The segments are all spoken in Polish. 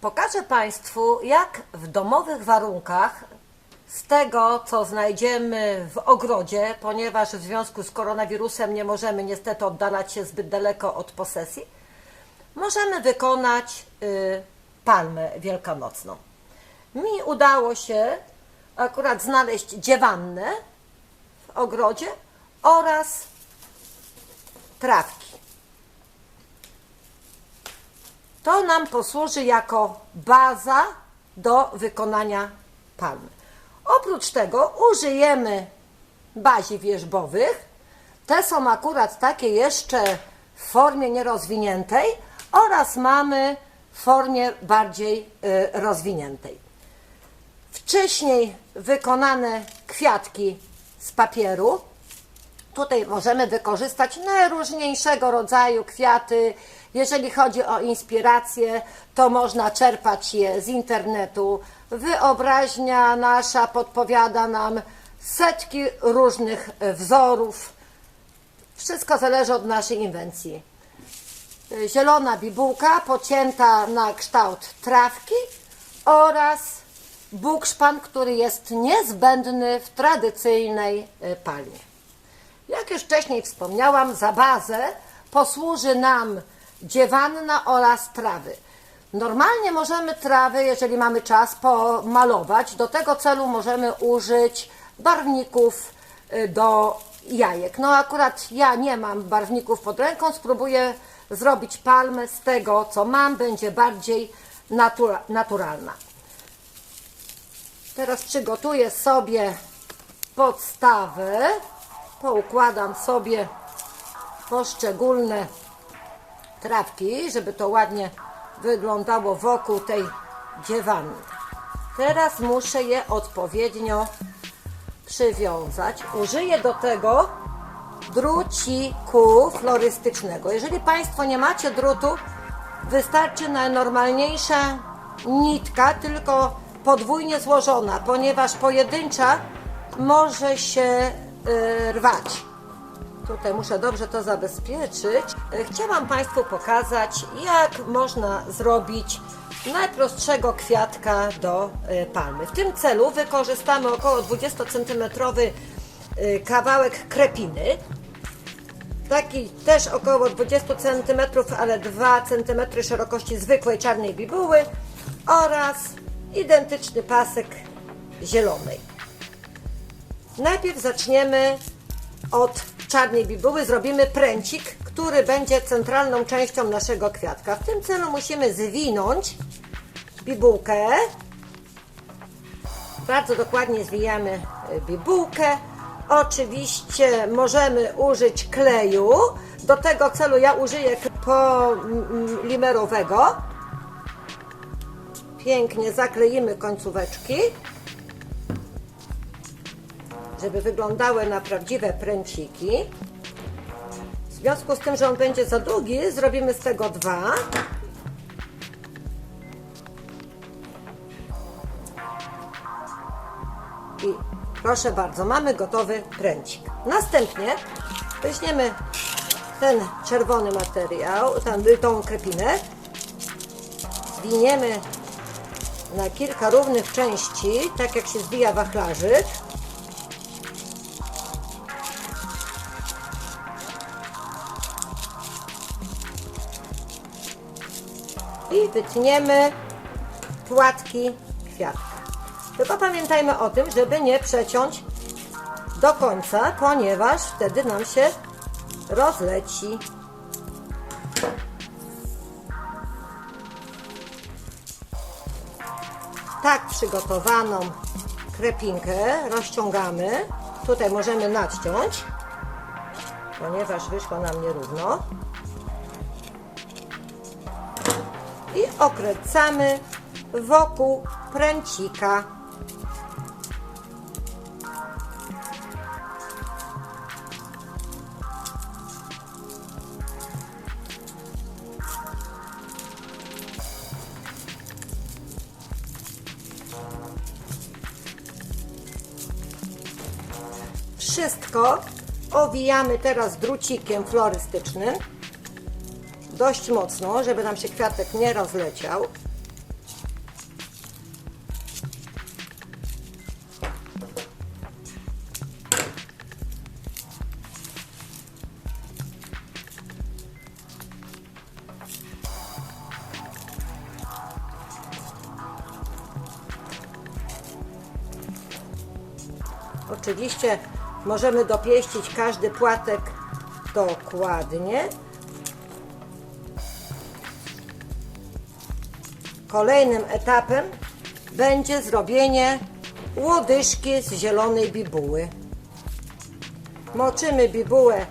Pokażę Państwu, jak w domowych warunkach z tego, co znajdziemy w ogrodzie, ponieważ w związku z koronawirusem nie możemy niestety oddalać się zbyt daleko od posesji, możemy wykonać y, palmę wielkanocną. Mi udało się akurat znaleźć dziewannę w ogrodzie oraz trawki. To nam posłuży jako baza do wykonania palmy. Oprócz tego użyjemy bazi wierzbowych. Te są akurat takie jeszcze w formie nierozwiniętej oraz mamy w formie bardziej y, rozwiniętej. Wcześniej wykonane kwiatki z papieru Tutaj możemy wykorzystać najróżniejszego rodzaju kwiaty. Jeżeli chodzi o inspirację, to można czerpać je z internetu. Wyobraźnia nasza podpowiada nam setki różnych wzorów. Wszystko zależy od naszej inwencji. Zielona bibułka pocięta na kształt trawki oraz bukszpan, który jest niezbędny w tradycyjnej palmie. Jak już wcześniej wspomniałam, za bazę posłuży nam dziewanna oraz trawy. Normalnie możemy trawy, jeżeli mamy czas, pomalować. Do tego celu możemy użyć barwników y, do jajek. No akurat ja nie mam barwników pod ręką, spróbuję zrobić palmę z tego, co mam, będzie bardziej natura naturalna. Teraz przygotuję sobie podstawę. Poukładam sobie poszczególne trawki, żeby to ładnie wyglądało wokół tej dziewanny. Teraz muszę je odpowiednio przywiązać. Użyję do tego druciku florystycznego. Jeżeli Państwo nie macie drutu, wystarczy najnormalniejsza nitka, tylko podwójnie złożona, ponieważ pojedyncza może się rwać. Tutaj muszę dobrze to zabezpieczyć. Y, Chciałam Państwu pokazać, jak można zrobić najprostszego kwiatka do y, palmy. W tym celu wykorzystamy około 20 cm kawałek krepiny. Taki też około 20 cm, ale 2 cm szerokości zwykłej czarnej bibuły oraz identyczny pasek zielonej. Najpierw zaczniemy od czarnej bibuły, zrobimy pręcik, który będzie centralną częścią naszego kwiatka. W tym celu musimy zwinąć bibułkę. Bardzo dokładnie zwijamy y, bibułkę. Oczywiście możemy użyć kleju. Do tego celu ja użyję polimerowego. Pięknie zakleimy końcóweczki żeby wyglądały na prawdziwe pręciki. W związku z tym, że on będzie za długi, zrobimy z tego dwa. I proszę bardzo, mamy gotowy pręcik. Następnie weźmiemy ten czerwony materiał, tam, tą krepinę, zwiniemy na kilka równych części, tak jak się zbija wachlarzyk. Wytniemy płatki kwiatka. Tylko pamiętajmy o tym, żeby nie przeciąć do końca, ponieważ wtedy nam się rozleci. Tak przygotowaną krepinkę rozciągamy. Tutaj możemy nadciąć, ponieważ wyszło nam nierówno. I okręcamy wokół pręcika. Wszystko owijamy teraz drucikiem florystycznym dość mocno, żeby nam się kwiatek nie rozleciał. Oczywiście możemy dopieścić każdy płatek dokładnie, Kolejnym etapem będzie zrobienie łodyżki z zielonej bibuły. Moczymy bibułę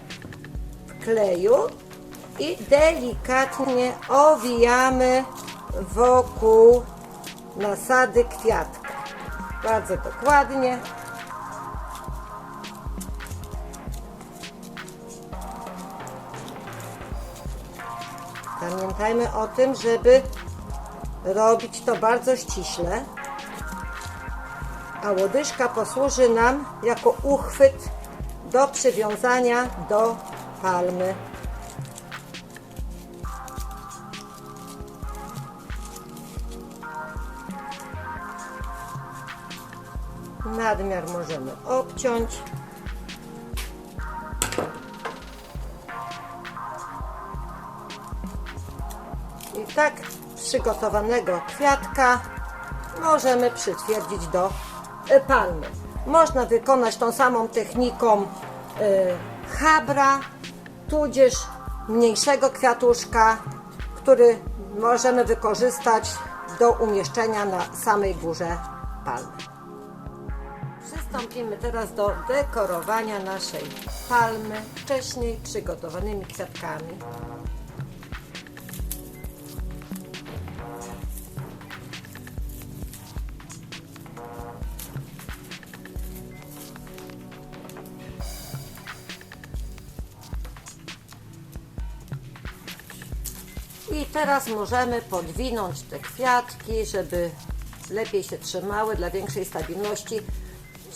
w kleju i delikatnie owijamy wokół nasady kwiatka. Bardzo dokładnie. Pamiętajmy o tym, żeby robić to bardzo ściśle, a łodyżka posłuży nam jako uchwyt do przywiązania do palmy. Nadmiar możemy obciąć. Przygotowanego kwiatka możemy przytwierdzić do y, palmy. Można wykonać tą samą techniką y, habra, tudzież mniejszego kwiatuszka, który możemy wykorzystać do umieszczenia na samej górze palmy. Przystąpimy teraz do dekorowania naszej palmy wcześniej przygotowanymi kwiatkami. I teraz możemy podwinąć te kwiatki, żeby lepiej się trzymały dla większej stabilności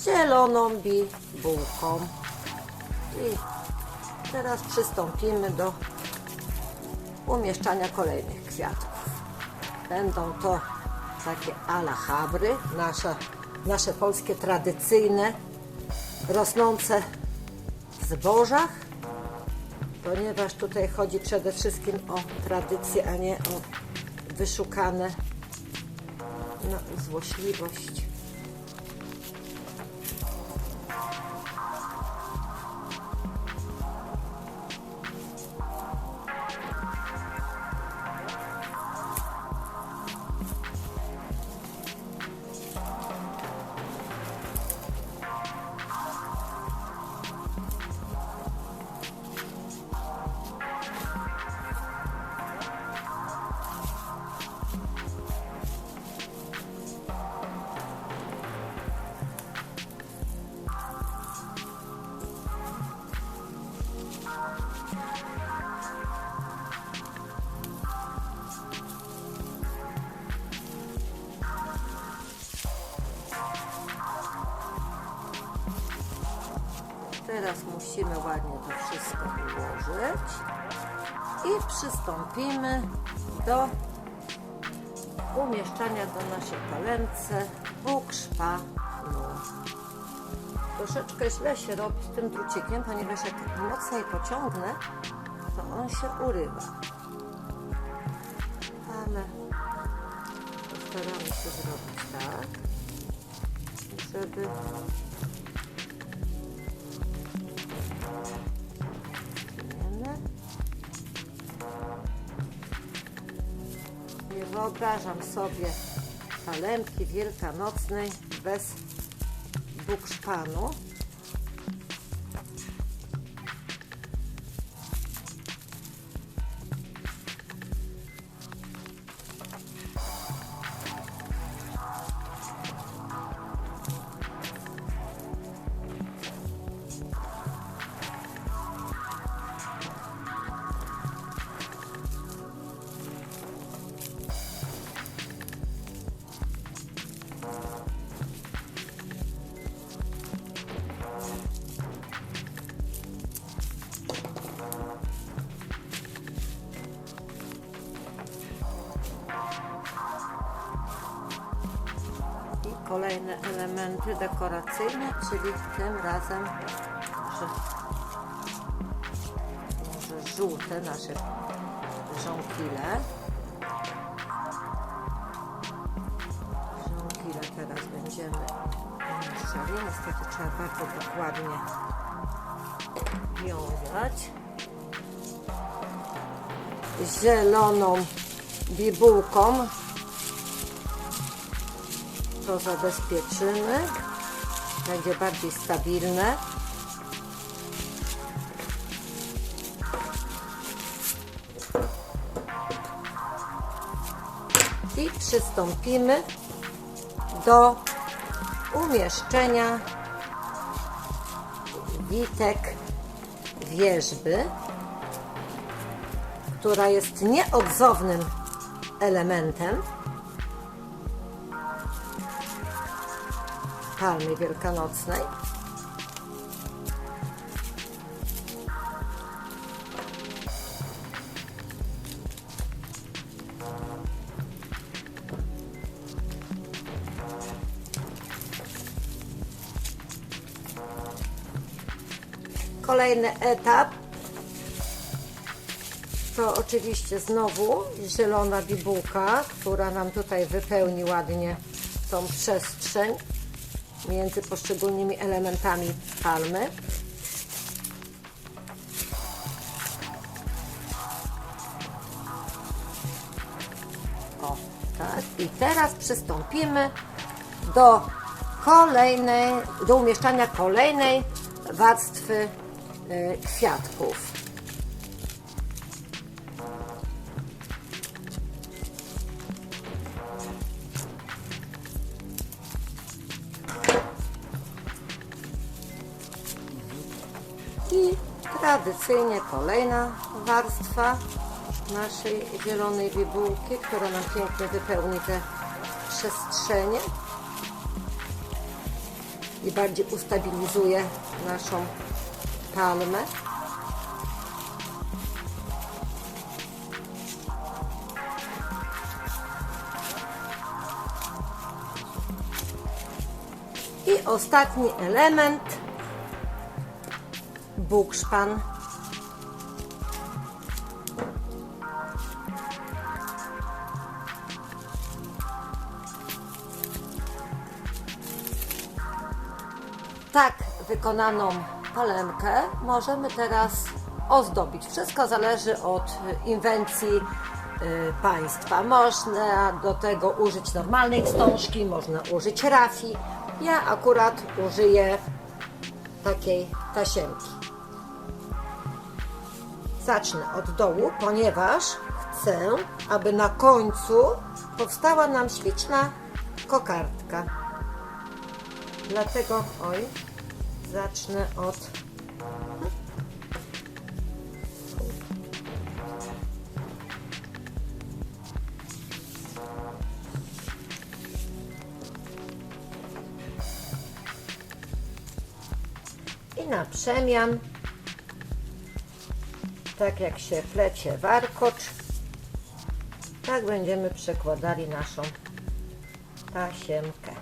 zieloną bibułką. I teraz przystąpimy do umieszczania kolejnych kwiatków. Będą to takie ala habry, nasze, nasze polskie tradycyjne, rosnące w zbożach ponieważ tutaj chodzi przede wszystkim o tradycję, a nie o wyszukane no, złośliwość. Musimy ładnie to wszystko ułożyć i przystąpimy do umieszczania do naszej palence bukszpanu. Troszeczkę źle się robi z tym drucikiem, ponieważ jak mocniej pociągnę, to on się urywa. Ale postaramy się zrobić tak, żeby wyobrażam sobie palemki wielkanocnej bez bukszpanu. Kolejne elementy dekoracyjne, czyli tym razem może, może żółte nasze żonkile. Żonkile teraz będziemy strzeli. Niestety trzeba bardzo dokładnie wiązać. Zieloną bibułką to zabezpieczymy. Będzie bardziej stabilne. I przystąpimy do umieszczenia witek wierzby, która jest nieodzownym elementem palmy wielkanocnej. Kolejny etap to oczywiście znowu zielona bibułka, która nam tutaj wypełni ładnie tą przestrzeń między poszczególnymi elementami palmy. O, tak. I teraz przystąpimy do kolejnej, do umieszczania kolejnej warstwy y, kwiatków. Tradycyjnie kolejna warstwa naszej zielonej bibułki, która nam pięknie wypełni te przestrzenie i bardziej ustabilizuje naszą palmę. I ostatni element bukszpan. Tak wykonaną palemkę możemy teraz ozdobić. Wszystko zależy od inwencji y, Państwa. Można do tego użyć normalnej wstążki, można użyć rafii. Ja akurat użyję takiej tasiemki. Zacznę od dołu, ponieważ chcę, aby na końcu powstała nam śliczna kokardka. Dlatego, oj, zacznę od i na przemian, tak jak się plecie warkocz, tak będziemy przekładali naszą tasiemkę.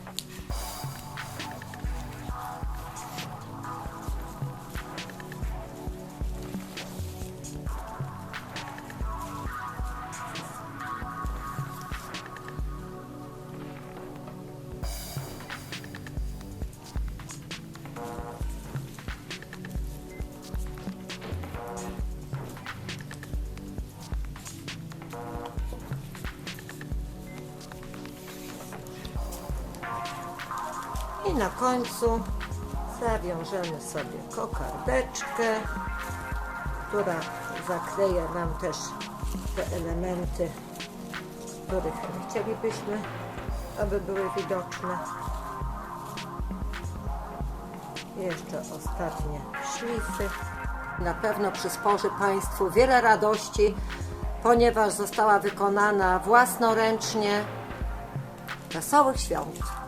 I na końcu zawiążemy sobie kokardeczkę, która zakleje nam też te elementy, których chcielibyśmy, aby były widoczne. Jeszcze ostatnie szlify. Na pewno przysporzy Państwu wiele radości, ponieważ została wykonana własnoręcznie. Wesołych świąt!